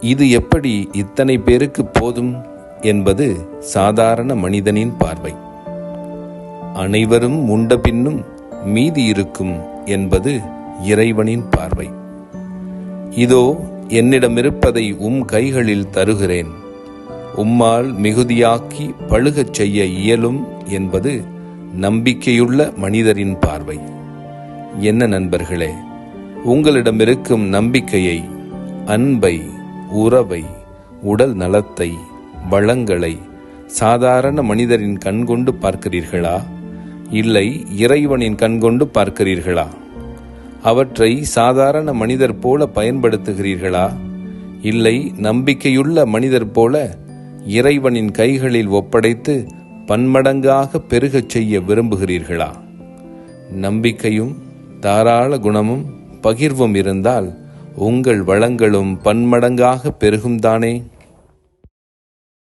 இது எப்படி இத்தனை பேருக்கு போதும் என்பது சாதாரண மனிதனின் பார்வை. அனைவரும் உண்ட பின்னும் மீதி இருக்கும் என்பது இறைவனின் பார்வை. இதோ என்னிடமிருப்பதை உம் கைகளில் தருகிறேன். உம்மால் மிகுதியாக்கி பழுகச் செய்ய இயலும் என்பது நம்பிக்கையுள்ள மனிதரின் பார்வை. என்ன நண்பர்களே உங்களிடமிருக்கும் நம்பிக்கையை அன்பை உறவை உடல் நலத்தை வளங்களை சாதாரண மனிதரின் கண்கொண்டு பார்க்கிறீர்களா? இல்லை இறைவனின் கண்கொண்டு பார்க்கிறீர்களா? அவற்றை சாதாரண மனிதர் போல பயன்படுத்துகிறீர்களா? இல்லை நம்பிக்கையுள்ள மனிதர் போல இறைவனின் கைகளில் ஒப்படைத்து பன்மடங்காக பெருகச் செய்ய விரும்புகிறீர்களா? நம்பிக்கையும் தாராள குணமும் பகிர்வும் இருந்தால் உங்கள் வளங்களும் பன்மடங்காக பெருகும் தானே